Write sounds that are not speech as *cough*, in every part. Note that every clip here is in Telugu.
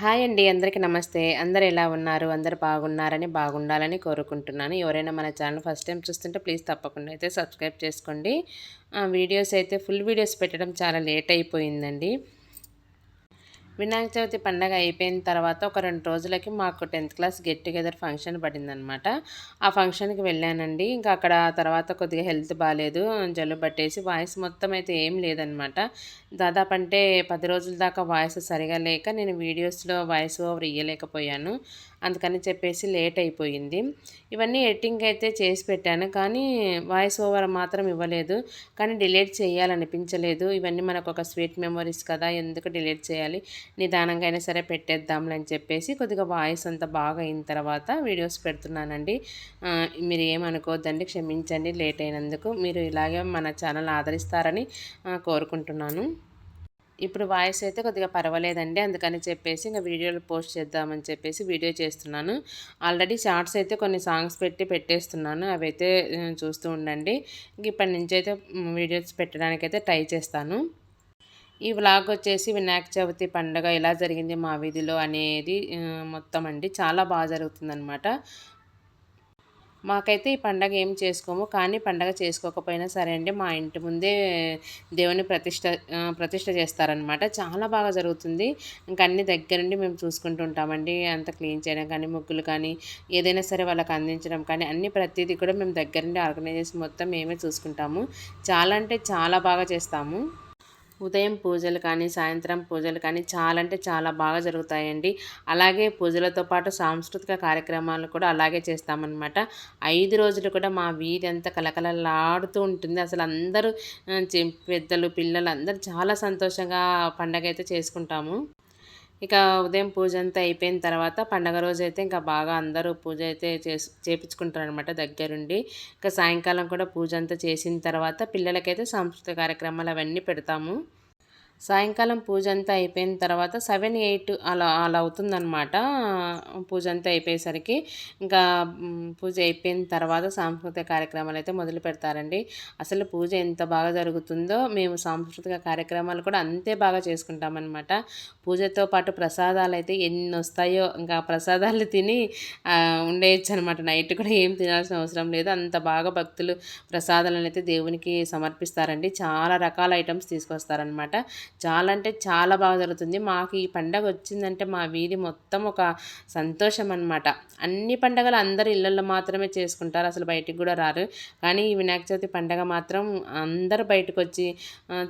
హాయ్ అండి. అందరికీ నమస్తే. అందరు ఎలా ఉన్నారు? అందరు బాగున్నారని బాగుండాలని కోరుకుంటున్నాను. ఎవరైనా మన ఛానల్ ఫస్ట్ టైం చూస్తుంటే ప్లీజ్ తప్పకుండా అయితే సబ్స్క్రైబ్ చేసుకోండి. వీడియోస్ అయితే ఫుల్ వీడియోస్ పెట్టడం చాలా లేట్ అయిపోయిందండి. వినాయక చవితి పండగ అయిపోయిన తర్వాత ఒక రెండు రోజులకి మాకు tenth class get together function పడిందనమాట ఆ ఫంక్షన్కి వెళ్ళానండి. ఇంకా అక్కడ తర్వాత కొద్దిగా హెల్త్ బాగాలేదు జలుబు పట్టేసి వాయిస్ మొత్తం అయితే ఏం లేదనమాట దాదాపు అంటే పది రోజుల దాకా వాయిస్ సరిగా లేక నేను వీడియోస్లో వాయిస్ ఓవర్ ఇయ్యలేకపోయాను. అందుకని చెప్పేసి లేట్ అయిపోయింది. ఇవన్నీ ఎడిటింగ్ అయితే చేసి పెట్టాను. కానీ వాయిస్ ఓవర్ మాత్రం ఇవ్వలేదు. కానీ డిలీట్ చేయాలనిపించలేదు. ఇవన్నీ మనకు ఒక స్వీట్ మెమొరీస్ కదా ఎందుకు డిలీట్ చేయాలి? నిదానంగా అయినా సరే పెట్టేద్దాంలే అని చెప్పేసి కొద్దిగా వాయిస్ అంతా బాగా అయిన తర్వాత వీడియోస్ పెడుతున్నానండి. మీరు ఏమనుకోవద్దండి క్షమించండి లేట్ అయినందుకు మీరు ఇలాగే మన ఛానల్ ఆదరిస్తారని కోరుకుంటున్నాను. ఇప్పుడు వాయిస్ అయితే కొద్దిగా పర్వాలేదండి. అందుకని చెప్పేసి ఇంకా వీడియోలు పోస్ట్ చేద్దామని చెప్పేసి వీడియో చేస్తున్నాను. ఆల్రెడీ షార్ట్స్ అయితే కొన్ని సాంగ్స్ పెట్టి పెట్టేస్తున్నాను. అవి అయితే చూస్తూ ఉండండి. ఇప్పటి నుంచి అయితే వీడియోస్ పెట్టడానికైతే ట్రై చేస్తాను. ఈ వ్లాగ్ వచ్చేసి వినాయక చవితి పండుగ ఎలా జరిగింది మా వీధిలో అనేది మొత్తం అండి. చాలా బాగా జరుగుతుందనమాట మాకైతే ఈ పండగ ఏం చేసుకోము కానీ పండగ చేసుకోకపోయినా సరే అండి మా ఇంటి ముందే దేవుని ప్రతిష్ట ప్రతిష్ట చేస్తారనమాట చాలా బాగా జరుగుతుంది. ఇంకా అన్ని దగ్గరుండి మేము చూసుకుంటూ ఉంటామండి. అంత క్లీన్ చేయడం కానీ ముగ్గులు కానీ ఏదైనా సరే వాళ్ళకి అందించడం కానీ అన్ని ప్రతిదీ కూడా మేము దగ్గరుండి ఆర్గనైజేషన్ మొత్తం మేమే చూసుకుంటాము. చాలా అంటే చాలా బాగా చేస్తాము. ఉదయం పూజలు కానీ సాయంత్రం పూజలు కానీ చాలా అంటే చాలా బాగా జరుగుతాయండి. అలాగే పూజలతో పాటు సాంస్కృతిక కార్యక్రమాలు కూడా అలాగే చేస్తామన్నమాట. ఐదు రోజులు కూడా మా వీధి అంతా కలకలలాడుతూ ఉంటుంది. అసలు అందరూ పెద్దలు పిల్లలు అందరూ చాలా సంతోషంగా పండగ అయితే చేసుకుంటాము. ఇక ఉదయం పూజ అంతా అయిపోయిన తర్వాత పండగ రోజు అయితే ఇంకా బాగా అందరూ పూజ అయితే చేసు చేపించుకుంటారనమాట దగ్గరుండి. ఇంకా సాయంకాలం కూడా పూజ అంతా చేసిన తర్వాత పిల్లలకైతే సాంస్కృతిక కార్యక్రమాలు అవన్నీ పెడతాము. సాయంకాలం పూజ అంతా అయిపోయిన తర్వాత సెవెన్ ఎయిట్ అలా అలా అవుతుందన్నమాట. పూజ అంతా అయిపోయేసరికి ఇంకా పూజ అయిపోయిన తర్వాత సాంస్కృతిక కార్యక్రమాలు అయితే మొదలు పెడతారండి. అసలు పూజ ఎంత బాగా జరుగుతుందో మేము సాంస్కృతిక కార్యక్రమాలు కూడా అంతే బాగా చేసుకుంటామన్నమాట. పూజతో పాటు ప్రసాదాలు అయితే ఎన్ని వస్తాయో ఇంకా ప్రసాదాలు తిని ఉండేయచ్చు అనమాట నైట్ కూడా ఏం తినాల్సిన అవసరం లేదు. అంత బాగా భక్తులు ప్రసాదాలను అయితే దేవునికి సమర్పిస్తారండి. చాలా రకాల ఐటమ్స్ తీసుకొస్తారనమాట చాలా అంటే చాలా బాగా జరుగుతుంది. మాకు ఈ పండగ వచ్చిందంటే మా వీధి మొత్తం ఒక సంతోషం అనమాట అన్ని పండగలు అందరు ఇళ్ళల్లో మాత్రమే చేసుకుంటారు. అసలు బయటికి కూడా రారు. కానీ ఈ వినాయక చవితి పండగ మాత్రం అందరు బయటకు వచ్చి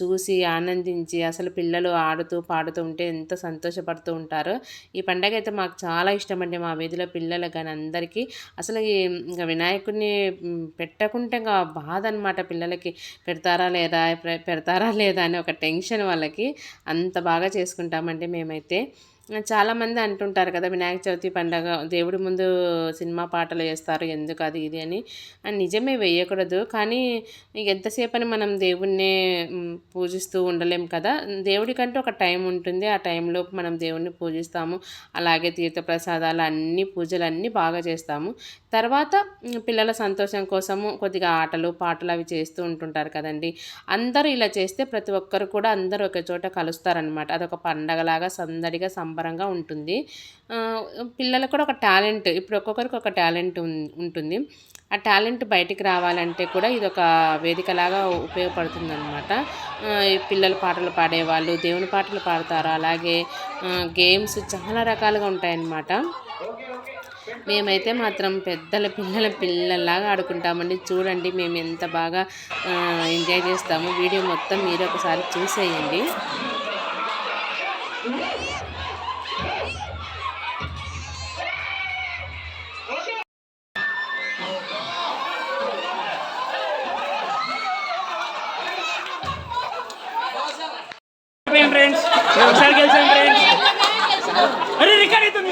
చూసి ఆనందించి అసలు పిల్లలు ఆడుతూ పాడుతూ ఉంటే ఎంత సంతోషపడుతూ ఉంటారు. ఈ పండగ అయితే మాకు చాలా ఇష్టం అండి మా వీధిలో పిల్లలు కానీ అందరికీ. అసలు ఇంకా వినాయకుడిని పెట్టకుంటే ఇంకా బాధ అనమాట పిల్లలకి పెడతారా లేదా పెడతారా లేదా అని ఒక టెన్షన్ వాళ్ళ వాళ్ళకి అంత బాగా చేసుకుంటామండి మేమైతే చాలామంది అంటుంటారు కదా వినాయక చవితి పండగ దేవుడి ముందు సినిమా పాటలు వేస్తారు ఎందుకు అది ఇది అని. నిజమే వేయకూడదు. కానీ ఎంతసేపు అని మనం దేవుణ్ణే పూజిస్తూ ఉండలేం కదా. దేవుడికంటూ ఒక టైం ఉంటుంది. ఆ టైంలో మనం దేవుణ్ణి పూజిస్తాము. అలాగే తీర్థప్రసాదాలు అన్ని పూజలు అన్నీ బాగా చేస్తాము. తర్వాత పిల్లల సంతోషం కోసము కొద్దిగా ఆటలు పాటలు అవి చేస్తూ ఉంటుంటారు కదండి. అందరూ ఇలా చేస్తే ప్రతి ఒక్కరు కూడా అందరూ ఒక చోట కలుస్తారనమాట అదొక పండగలాగా సందడిగా సంబ సంబరంగా ఉంటుంది. పిల్లలకు కూడా ఒక టాలెంట్ ఇప్పుడు ఒక్కొక్కరికి ఒక టాలెంట్ ఉంటుంది. ఆ టాలెంట్ బయటికి రావాలంటే కూడా ఇది ఒక వేదికలాగా ఉపయోగపడుతుంది అనమాట పిల్లలు పాటలు పాడేవాళ్ళు దేవుని పాటలు పాడతారు? అలాగే గేమ్స్ చాలా రకాలుగా ఉంటాయన్నమాట. మేమైతే మాత్రం పెద్దల పిల్లల పిల్లల్లాగా ఆడుకుంటామండి. చూడండి మేము ఎంత బాగా ఎంజాయ్ చేస్తాము. వీడియో మొత్తం మీరు ఒకసారి చూసేయండి. ఫ్రెండ్స్ ఒకసారి గెలిచాం ఫ్రెండ్స్ అరే రికార్డ్ అవుతుంది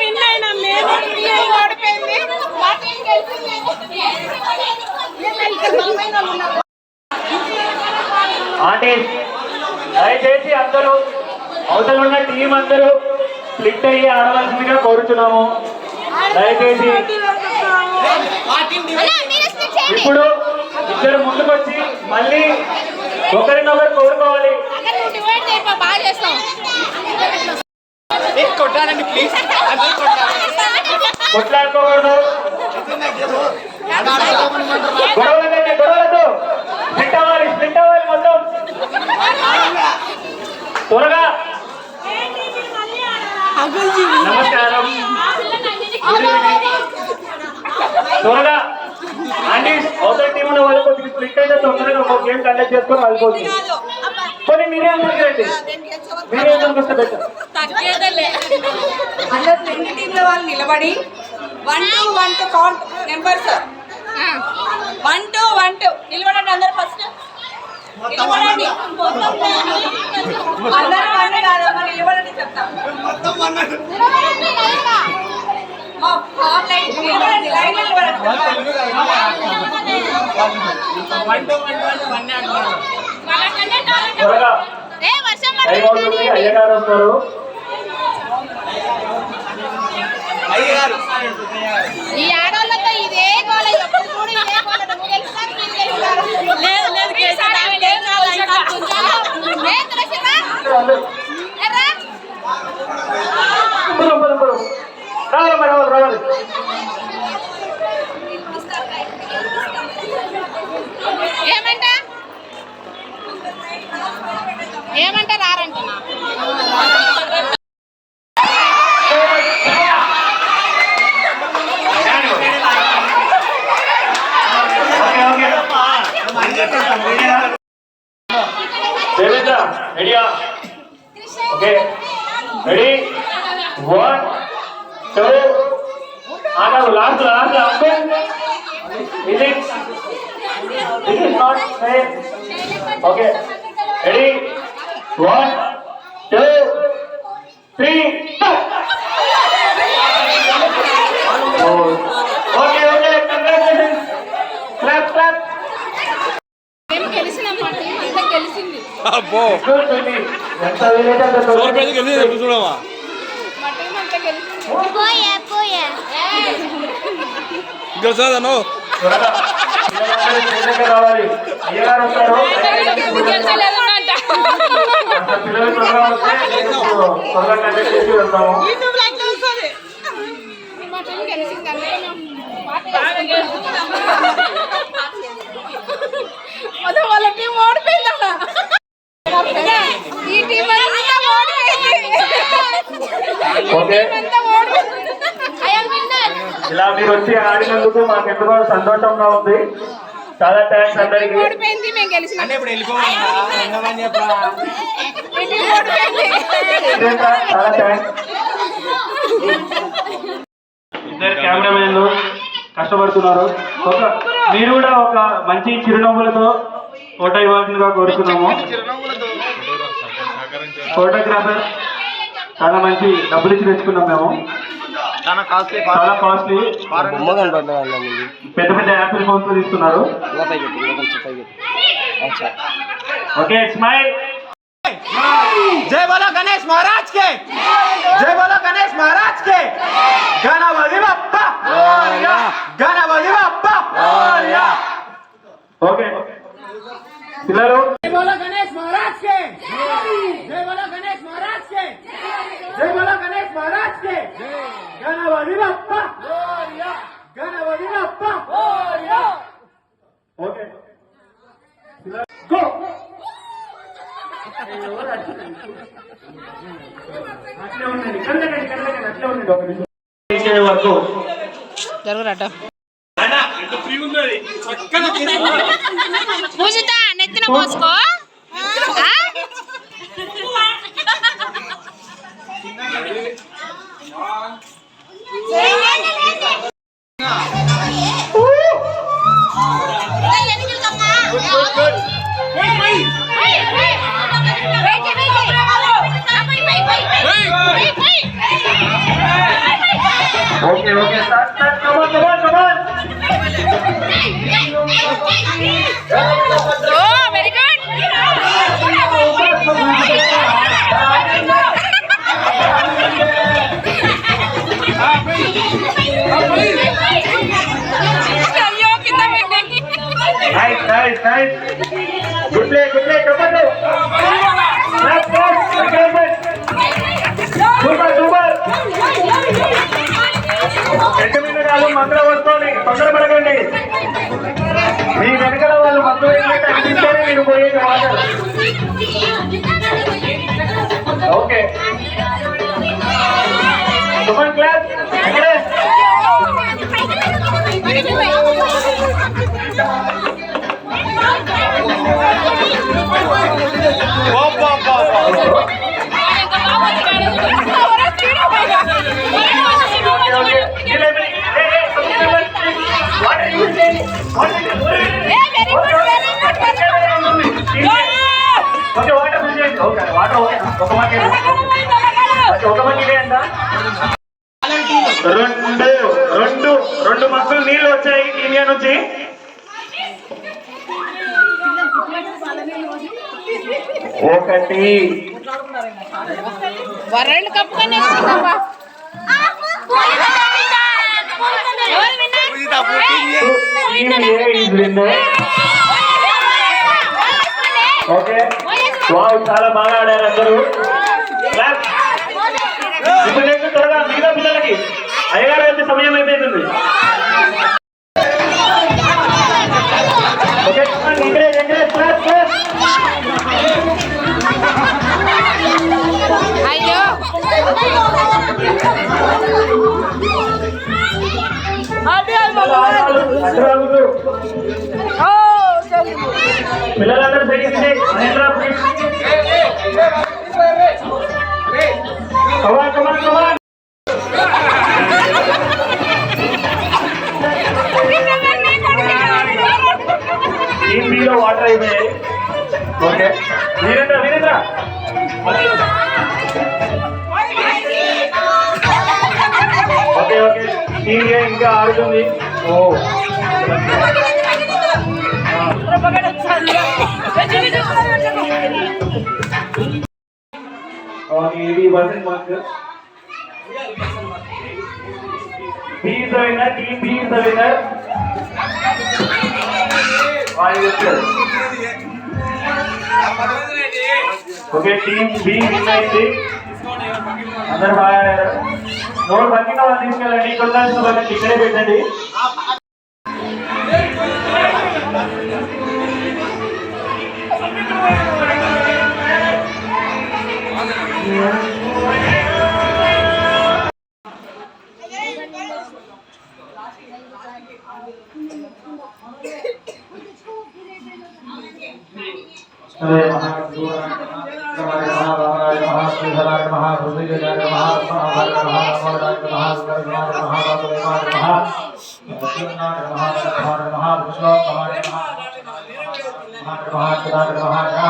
విన్ అయినా ఓడిపోయింది ఆంటీ దయచేసి అందరూ అవతల ఉన్న టీం అందరూ స్ప్లిట్ అయ్యి ఆడవలసిందిగా కోరుచున్నాము. దయచేసి ఇప్పుడు ఇద్దరు ముందుకొచ్చి మళ్ళీ ఒకరినొకరు కోరుకోవాలి. కొట్లాడుకోకూడదు. గొడవలకండి గొడవలతో స్ప్లిట్ అవ్వాలి స్ప్లిట్ అవ్వాలి మొత్తం త్వరగా. నమస్కారం త్వరగా అండి అవతల టీం ఉన్న వాళ్ళు కొద్దిగా స్ప్లిట్ అయితే తొందరగా ఒక గేమ్ కండక్ట్ చేసుకొని వెళ్ళిపోతుంది కొన్ని మీరే అందరికి రండి మీరే అందరికి వస్తే బెటర్ అందరు రెండు టీంల వాళ్ళు నిలబడి one two one two count number sir one two one two నిలబడండి అందరు ఫస్ట్ నిలబడండి. అందరూ వన్ కాదమ్మా నిలబడండి చెప్తాం. నిలబడండి లైన్ నిలబడండి అయ్యగారు వస్తారు ఈ ఆడవాళ్ళతో ఇదే ఎప్పుడు చూడు నువ్వు లేదు లేదు. రావాలి రావాలి ఏమంట? ఏమంట? రారంటున్నా ఓకే ఓకే దేవేంద్ర రెడీయా ఓకే రెడీ వన్ టూ ఆగారు last last uncle it it is not same okay ready one two three okay okay congratulations clap clap మేము గెలిచినాం మా టీం అంతా గెలిచింది చూడండి ఎంత వీలైతే అంత త్వరగా చూడమా మా టీం అంతా గెలిచింది గెలిచాదను త్వరగా పిల్లలందరూ స్టేజ్ దగ్గర రావాలి అయ్యగారు వస్తారు గెలిచలేదంట అంత పిల్లలు త్వరగా వస్తే త్వరగా కండక్ట్ చేసి వెళ్తాము మా టీం గెలిచింది అందుకే మేము పార్టీ అదే వాళ్ళ టీం ఓడిపోయింది? ఓకే ఇలా మీరు వచ్చి ఆడినందుకు మాకు ఎంతో సంతోషంగా ఉంది. చాలా థ్యాంక్స్ అందరికి. చాలా థ్యాంక్స్ ఇద్దరు కెమెరామెన్లు కష్టపడుతున్నారు. ఒక మీరు కూడా ఒక మంచి చిరునవ్వులతో ఫోటో ఇవ్వాల్సిందిగా కోరుతున్నాము. ఫోటోగ్రాఫర్ చాలా మంచి డబ్బులు ఇచ్చి తెచ్చుకున్నాం మేము. చాలా కాస్ట్లీ పెద్ద పెద్ద యాపిల్ ఫోన్స్ తీసుకున్నారు ఓకే స్మైల్ జై బోలో గణేష్ మహారాజ్ కే. జై బోలో గణేష్ మహారాజ్ కే. గణపతి బప్ప. గణపతి బప్ప. ఓకే. పిల్లలు ചെറുകരാട്ടോ రెండు రెండు రెండు మక్కులు నీళ్ళు వచ్చాయి ఇండియా నుంచి. ఒకటి. World cup. ఓకే. వావ్ చాలా బాగా ఆడారు అందరూ. ఇప్పుడు నెక్స్ట్ త్వరగా మిగతా పిల్లలకి అయ్యగారు వచ్చే సమయం క్లాస్ అయ్యో. పిల్లలందరూ సరిగ్గా ఓకే ఇది Vasant mark B is the winner team B is the winner okay team B win అయింది అందరు బాగా ఆడారు మూడు బకెట్ వాళ్ళు తీసుకెళ్ళండి ఇక్కడ బకెట్ ఇక్కడే పెట్టండి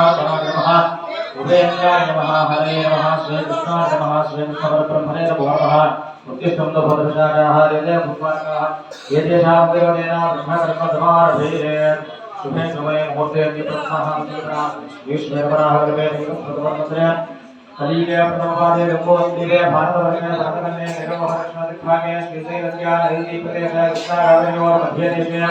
महाप्रभा उदयंगाय नमः हरे नमः श्री कृष्णाय नमः श्री परब्रह्मणे नमः उत्तिष्ठन्तो भद्रचाराः हृदय भूपाकाः ये तेषां देवदेना ब्रह्मकर्मधमारधीरे शुभे समये मुहूर्ते प्रथमः विश्वेपराः कृते प्रथममन्त्रे कलीले प्रथमपादे रङ्गोन्दिरे भारतवर्षे भारतकन्ये निरमहर्षणदिक्भागे श्रीशैलस्या नदीप्रदेशे कृष्णाराधयोर्मध्यदेशेन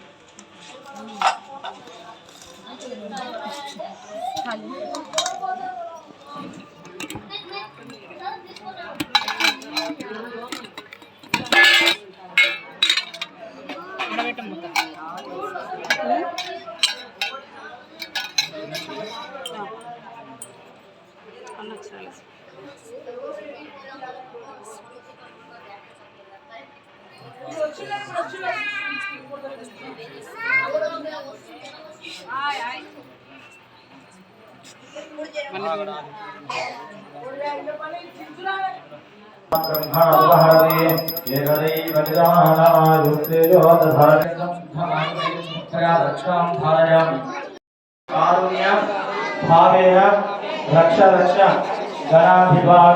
ब्रह्मणोपहरति एकदैव निदानायुक्तेजो रक्षां धारयामि कारुण्य भावेन रक्ष रक्ष गणाभिभाग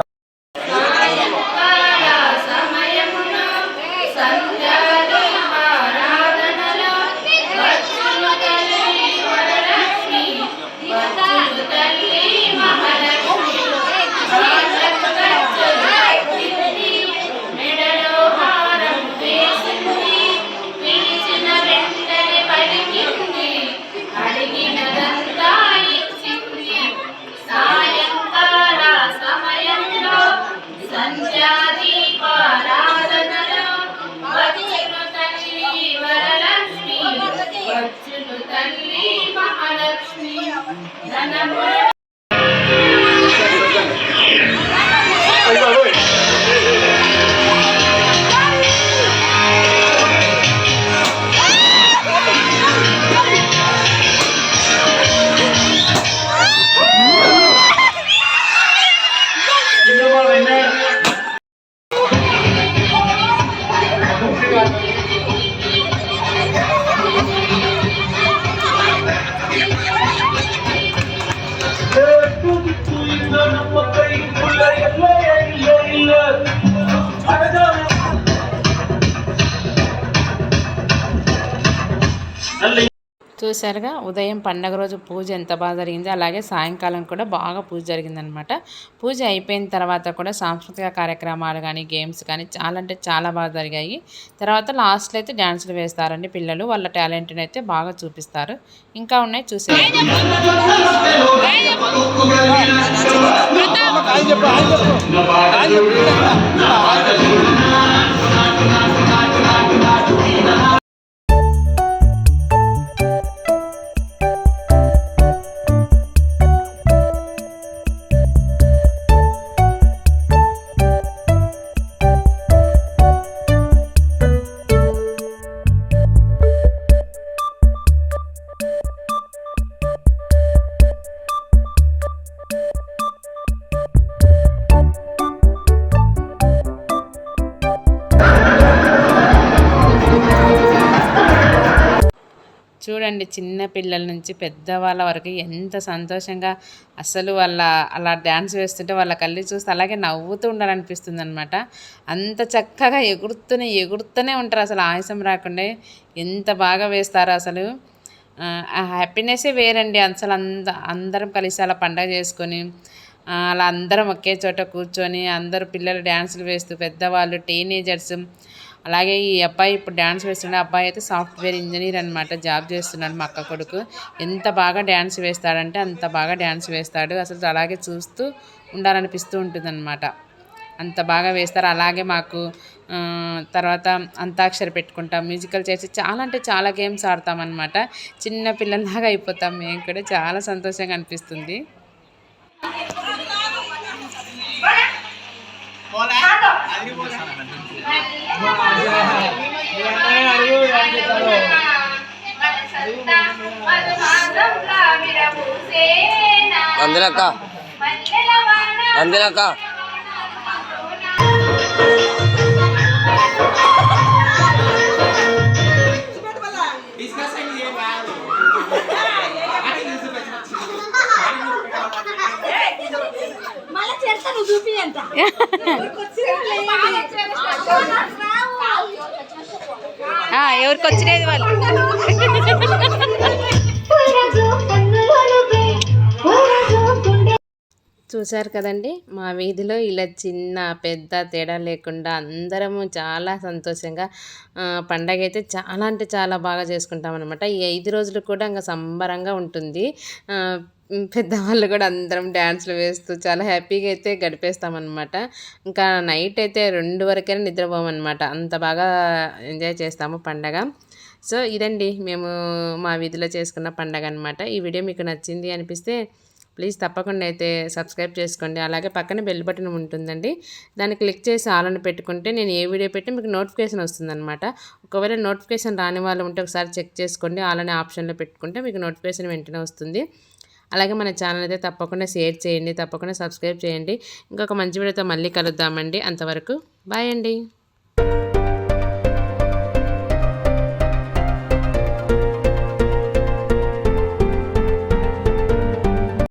చూసారుగా ఉదయం పండగ రోజు పూజ ఎంత బాగా జరిగిందో అలాగే సాయంకాలం కూడా బాగా పూజ జరిగిందనమాట పూజ అయిపోయిన తర్వాత కూడా సాంస్కృతిక కార్యక్రమాలు కానీ గేమ్స్ కానీ చాలా అంటే చాలా బాగా జరిగాయి తర్వాత లాస్ట్లో అయితే డ్యాన్సులు వేస్తారండి పిల్లలు వాళ్ళ టాలెంట్ని అయితే బాగా చూపిస్తారు ఇంకా ఉన్నాయి చూసే పిల్లల నుంచి పెద్దవాళ్ళ వరకు ఎంత సంతోషంగా అసలు వాళ్ళ అలా డ్యాన్స్ వేస్తుంటే వాళ్ళ కళ్ళు చూస్తే అలాగే నవ్వుతూ ఉండాలనిపిస్తుంది అనమాట అంత చక్కగా ఎగురుతూనే ఎగురుతూనే ఉంటారు అసలు ఆయాసం రాకుండా. ఎంత బాగా వేస్తారు అసలు. ఆ, హ్యాపీనెస్సే వేరండి. అసలు అంద అందరం కలిసి అలా పండగ చేసుకొని అలా అందరం ఒకే చోట కూర్చొని అందరూ పిల్లలు డ్యాన్సులు వేస్తూ పెద్దవాళ్ళు టీనేజర్స్ అలాగే ఈ అబ్బాయి ఇప్పుడు డ్యాన్స్ వేస్తున్నాడు ఆ అబ్బాయి అయితే సాఫ్ట్వేర్ ఇంజనీర్ అనమాట జాబ్ చేస్తున్నాడు మా అక్క కొడుకు. ఎంత బాగా డ్యాన్స్ వేస్తాడంటే అంత బాగా డ్యాన్స్ వేస్తాడు. అసలు అలాగే చూస్తూ ఉండాలనిపిస్తూ ఉంటుందన్నమాట. అంత బాగా వేస్తారు. అలాగే మాకు తర్వాత అంతాక్షరి పెట్టుకుంటాం. మ్యూజికల్ చేసి చాలా అంటే చాలా గేమ్స్ ఆడతామన్నమాట. చిన్న పిల్లల్లాగా అయిపోతాం. మేము కూడా చాలా సంతోషంగా అనిపిస్తుంది. అందులక్క మళ్ళీ నువ్వు చూపి అంట *laughs* ఎవరికి వచ్చినది వాళ్ళు? చూశారు కదండి మా వీధిలో ఇలా చిన్న పెద్ద తేడా లేకుండా అందరము చాలా సంతోషంగా పండగ అయితే చాలా అంటే చాలా బాగా చేసుకుంటాం అనమాట ఈ ఐదు రోజులు కూడా ఇంకా సంబరంగా ఉంటుంది. పెద్దవాళ్ళు కూడా అందరం డ్యాన్స్లు వేస్తూ చాలా హ్యాపీగా అయితే గడిపేస్తామన్నమాట. ఇంకా నైట్ అయితే రెండు వరకైనా నిద్రపోమన్నమాట అంత బాగా ఎంజాయ్ చేస్తాము పండగ. సో ఇదండి. మేము మా వీధిలో చేసుకున్న పండగ అనమాట ఈ వీడియో మీకు నచ్చింది అనిపిస్తే ప్లీజ్ తప్పకుండా అయితే సబ్స్క్రైబ్ చేసుకోండి. అలాగే పక్కన బెల్ బటన్ ఉంటుందండి. దాన్ని క్లిక్ చేసి ఆలని పెట్టుకుంటే నేను ఏ వీడియో పెట్టి మీకు నోటిఫికేషన్ వస్తుందన్నమాట. ఒకవేళ నోటిఫికేషన్ రాని వాళ్ళు ఉంటే ఒకసారి చెక్ చేసుకోండి. ఆలనే ఆప్షన్లో పెట్టుకుంటే మీకు నోటిఫికేషన్ వెంటనే వస్తుంది. అలాగే మన ఛానల్ అయితే తప్పకుండా షేర్ చేయండి తప్పకుండా సబ్స్క్రైబ్ చేయండి. ఇంకొక మంచి వీడియోతో మళ్ళీ కలుద్దామండి. అంతవరకు బాయ్ అండి.